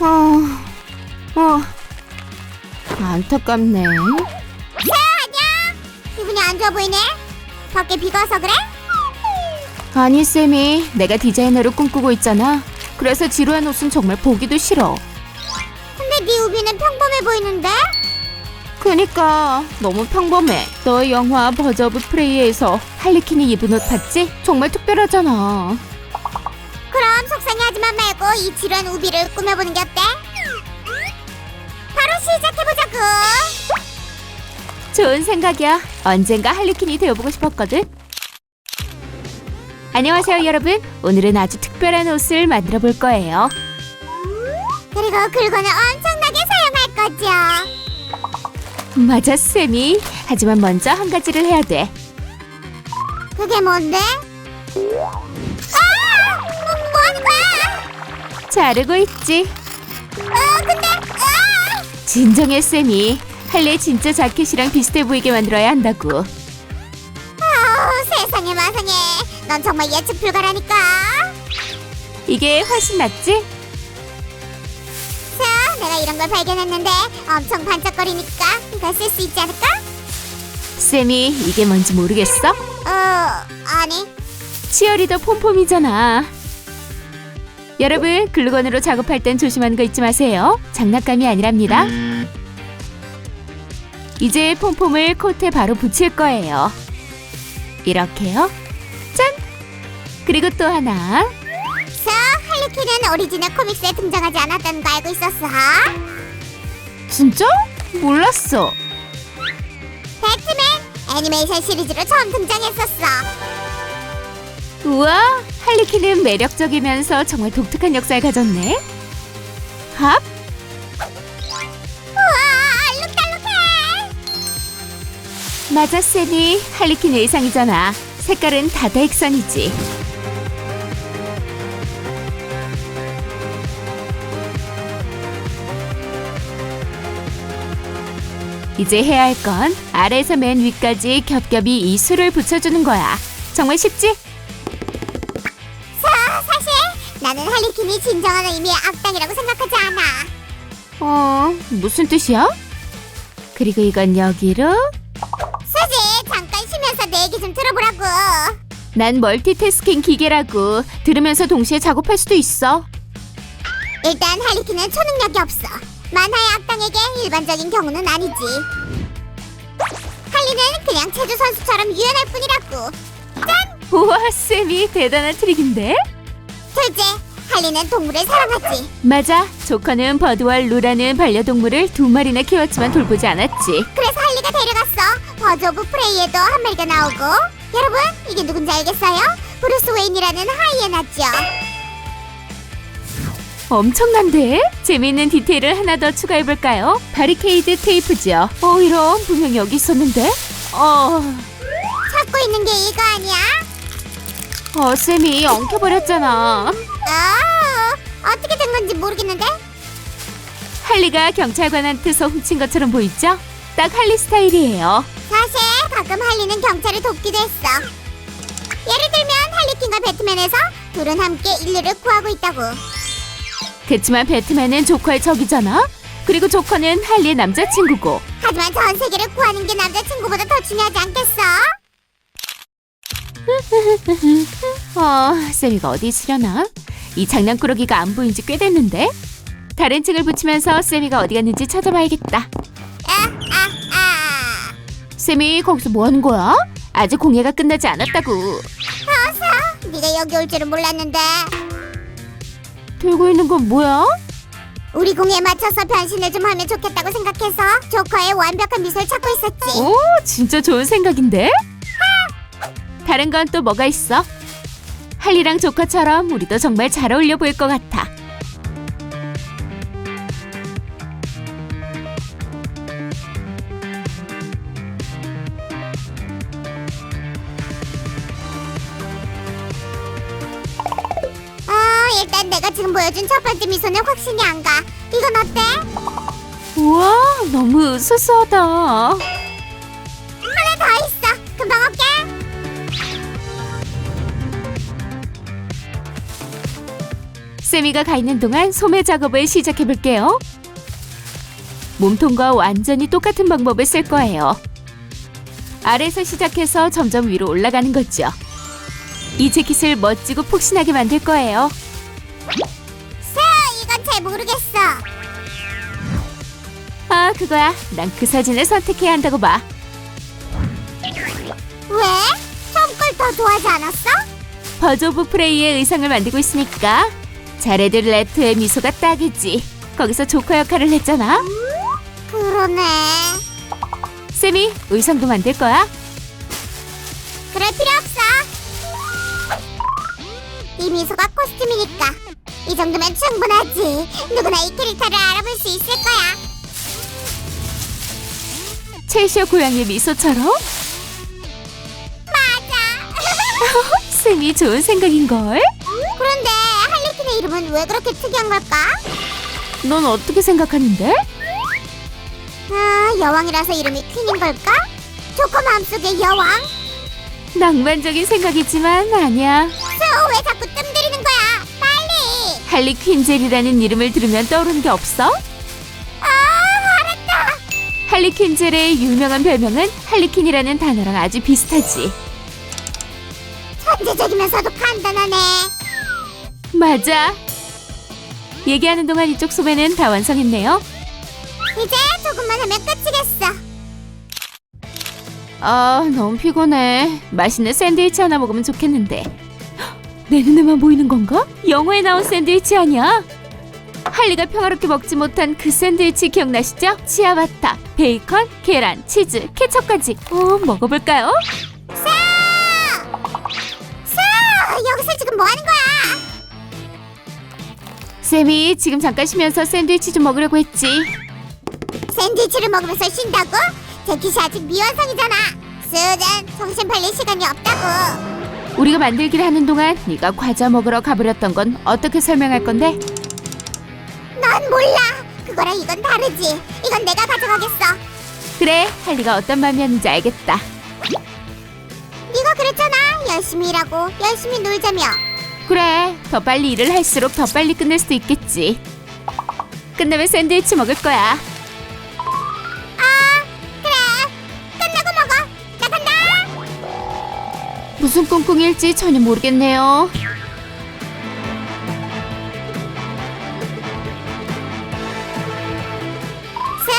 어, 어, 안타깝네. 기분이 안 좋아 보이네. 밖에 비가 와서 그래? 아니, 쌤이 내가 디자이너를 꿈꾸고 있잖아. 그래서 지루한 옷은 정말 보기도 싫어. 근데 네 우비는 평범해 보이는데? 그니까 너무 평범해. 너의 영화 버즈 오브 프레이에서 할리퀸이 입은 옷 봤지? 정말 특별하잖아. 속상해하지만 말고 이 지루한 우비를 꾸며보는 게 어때? 바로 시작해보자고. 좋은 생각이야. 언젠가 할리퀸이 되어보고 싶었거든. 안녕하세요, 여러분. 오늘은 아주 특별한 옷을 만들어 볼 거예요. 그리고 글고는 엄청나게 사용할 거죠. 맞아, 쌤이. 하지만 먼저 한 가지를 해야 돼. 그게 뭔데? 자르고 있지. 아, 근데, 아! 진정해, 쌤이. 할리 진짜 자켓이랑 비슷해 보이게 만들어야 한다고. 아우, 세상에 마상에. 넌 정말 예측 불가라니까. 이게 훨씬 낫지? 자, 내가 이런 걸 발견했는데 엄청 반짝거리니까 이거 쓸 수 있지 않을까? 쌤이 이게 뭔지 모르겠어? 어, 아니. 치어리더 폼폼이잖아. 여러분, 글루건으로 작업할 땐 조심하는 거 잊지 마세요. 장난감이 아니랍니다. 이제 폼폼을 코트에 바로 붙일 거예요. 이렇게요. 짠! 그리고 또 하나. 자, 할리퀸은 오리지널 코믹스에 등장하지 않았다는 거 알고 있었어? 진짜? 몰랐어. 배트맨 애니메이션 시리즈로 처음 등장했었어. 우와, 할리퀸은 매력적이면서 정말 독특한 역사를 가졌네. 합? 우와, 알록달록해. 맞아, 세니. 할리퀸 의상이잖아. 색깔은 다다익선이지. 이제 해야 할 건 아래에서 맨 위까지 겹겹이 이 술을 붙여주는 거야. 정말 쉽지? 할리퀸이 진정한 의미의 악당이라고 생각하지 않아. 어, 무슨 뜻이야? 그리고 이건 여기로. 수지, 잠깐 쉬면서 내 얘기 좀 들어보라고. 난 멀티태스킹 기계라고. 들으면서 동시에 작업할 수도 있어. 일단 할리퀸은 초능력이 없어. 만화의 악당에게 일반적인 경우는 아니지. 할리는 그냥 체조 선수처럼 유연할 뿐이라고. 우와, 쌤이 대단한 트릭인데? 둘째, 할리는 동물을 사랑하지. 맞아. 조커는 버드와 루라는 반려동물을 두 마리나 키웠지만 돌보지 않았지. 그래서 할리가 데려갔어. 버즈 오브 프레이에도 한 마리가 나오고. 여러분, 이게 누군지 알겠어요? 브루스 웨인이라는 하이에나죠. 엄청난데? 재미있는 디테일을 하나 더 추가해볼까요? 바리케이드 테이프죠. 어, 이런. 분명 여기 있었는데? 어, 찾고 있는 게 이거 아니야? 어, 쌤이 엉켜버렸잖아. 아, 어떻게 된 건지 모르겠는데? 할리가 경찰관한테서 훔친 것처럼 보이죠? 딱 할리 스타일이에요. 사실 가끔 할리는 경찰을 돕기도 했어. 예를 들면 할리퀸과 배트맨에서 둘은 함께 인류를 구하고 있다고. 그치만 배트맨은 조커의 적이잖아? 그리고 조커는 할리의 남자친구고. 하지만 전 세계를 구하는 게 남자친구보다 더 중요하지 않겠어? 어, 쌤이가 어디 있으려나? 이 장난꾸러기가 안 보인 지 꽤 됐는데? 다른 층을 붙이면서 쌤이가 어디 갔는지 찾아봐야겠다. 쌤이 거기서 뭐 하는 거야? 아직 공예가 끝나지 않았다고. 어서, 네가 여기 올 줄은 몰랐는데. 들고 있는 건 뭐야? 우리 공에 맞춰서 변신을 좀 하면 좋겠다고 생각해서 조커의 완벽한 미소를 찾고 있었지. 오, 진짜 좋은 생각인데? 다른 건 또 뭐가 있어? 할리랑 조커처럼 우리도 정말 잘 어울려 보일 것 같아. 어, 일단 내가 지금 보여준 첫 번째 미소는 확신이 안 가. 이건 어때? 우와, 너무 으스스하다. 세미가 가 있는 동안 소매 작업을 시작해 볼게요. 몸통과 완전히 똑같은 방법을 쓸 거예요. 아래에서 시작해서 점점 위로 올라가는 거죠. 이 재킷을 멋지고 폭신하게 만들 거예요. 세아, 이건 잘 모르겠어. 아, 그거야. 난 그 사진을 선택해야 한다고 봐. 왜? 처음 걸더 좋아하지 않았어? 버즈 오브 프레이의 의상을 만들고 있으니까 자레드 레트의 미소가 딱이지. 거기서 조커 역할을 했잖아. 그러네. 쌤이 의상도 만들 거야? 그럴 필요 없어. 이 미소가 코스튬이니까 이 정도면 충분하지. 누구나 이 캐릭터를 알아볼 수 있을 거야. 첼시어 고양이 미소처럼? 맞아. 쌤이 좋은 생각인걸? 이름은 왜 그렇게 특이한 걸까? 넌 어떻게 생각하는데? 아, 여왕이라서 이름이 퀸인 걸까? 조커 마음속의 여왕? 낭만적인 생각이지만 아니야. 쏘, 왜 자꾸 뜸들이는 거야? 빨리! 할리 퀸젤이라는 이름을 들으면 떠오르는 게 없어? 아, 알았다. 할리 퀸젤의 유명한 별명은 할리퀸이라는 단어랑 아주 비슷하지. 천재적이면서도 간단하네. 맞아. 얘기하는 동안 이쪽 소매는 다 완성했네요. 이제 조금만 하면 끝이겠어. 아, 너무 피곤해. 맛있는 샌드위치 하나 먹으면 좋겠는데. 헉, 내 눈에만 보이는 건가? 영화에 나온 샌드위치 아니야? 할리가 평화롭게 먹지 못한 그 샌드위치 기억나시죠? 치아바타, 베이컨, 계란, 치즈, 케첩까지. 어, 먹어볼까요? 쏘! 여기서 지금 뭐 하는? 쌤이 지금 잠깐 쉬면서 샌드위치 좀 먹으려고 했지. 샌드위치를 먹으면서 쉰다고? 재킷이 아직 미완성이잖아. 수잔, 정신 팔릴 시간이 없다고. 우리가 만들기를 하는 동안 네가 과자 먹으러 가버렸던 건 어떻게 설명할 건데? 넌 몰라. 그거랑 이건 다르지. 이건 내가 가져가겠어. 그래, 할리가 어떤 마음이었는지 알겠다. 네가 그랬잖아. 열심히 일하고 열심히 놀자며. 그래, 더 빨리 일을 할수록 더 빨리 끝낼 수도 있겠지. 끝나면 샌드위치 먹을 거야. 아, 그래. 끝나고 먹어. 나 간다. 무슨 꿍꿍일지 전혀 모르겠네요. 스,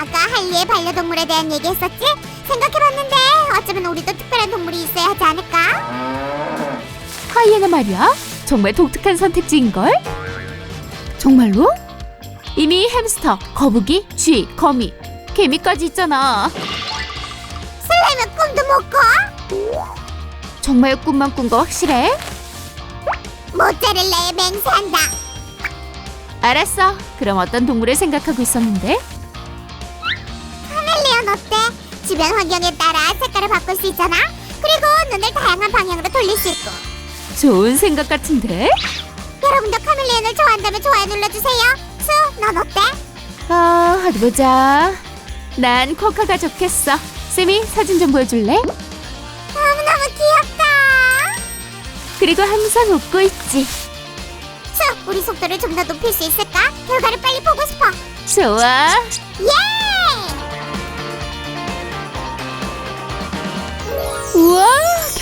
아까 할리의 반려동물에 대한 얘기했었지? 생각해봤는데 어쩌면 우리도 특별한 동물이 있어야 하지 않을까? 하이에나 말이야? 정말 독특한 선택지인걸? 정말로? 이미 햄스터, 거북이, 쥐, 거미, 개미까지 있잖아. 설레면 꿈도 못 꿔? 정말 꿈만 꾼 거 확실해? 모짜렐라에 맹세한다. 알았어. 그럼 어떤 동물을 생각하고 있었는데? 카멜레온 어때? 주변 환경에 따라 색깔을 바꿀 수 있잖아. 그리고 눈을 다양한 방향으로 돌릴 수 있고. 좋은 생각 같은데? 여러분도 카멜레온을 좋아한다면 좋아요 눌러주세요. 수, 넌 어때? 아, 어디 보자. 난 코카가 좋겠어. 쌤이 사진 좀 보여줄래? 너무너무 귀엽다. 그리고 항상 웃고 있지. 수, 우리 속도를 좀 더 높일 수 있을까? 결과를 빨리 보고 싶어. 좋아. 예!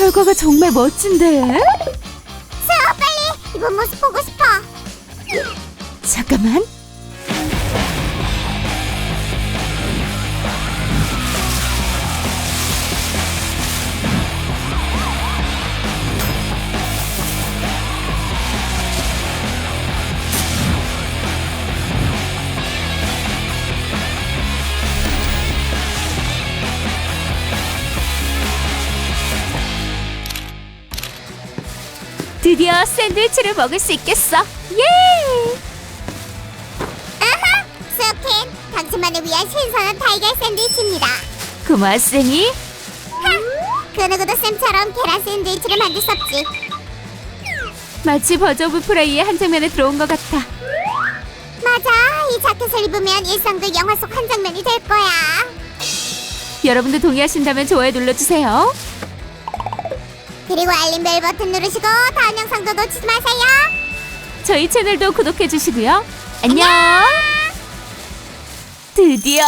결과가 정말 멋진데? 수, 빨리 이번 모습 보고 싶어. 잠깐만. 드디어 샌드위치를 먹을 수 있겠어. 예! 아하, 수킨, 당신만을 위한 신선한 달걀 샌드위치입니다. 고마워, 쌤이. 하, 그 누구도 쌤처럼 계란 샌드위치를 만들 수 없지. 마치 버즈 오브 프레이의 한 장면에 들어온 것 같아. 맞아, 이 자켓을 입으면 일상도 영화 속 한 장면이 될 거야. 여러분도 동의하신다면 좋아요 눌러주세요. 그리고 알림벨 버튼 누르시고 다음 영상도 놓치지 마세요. 저희 채널도 구독해 주시고요. 안녕. 드디어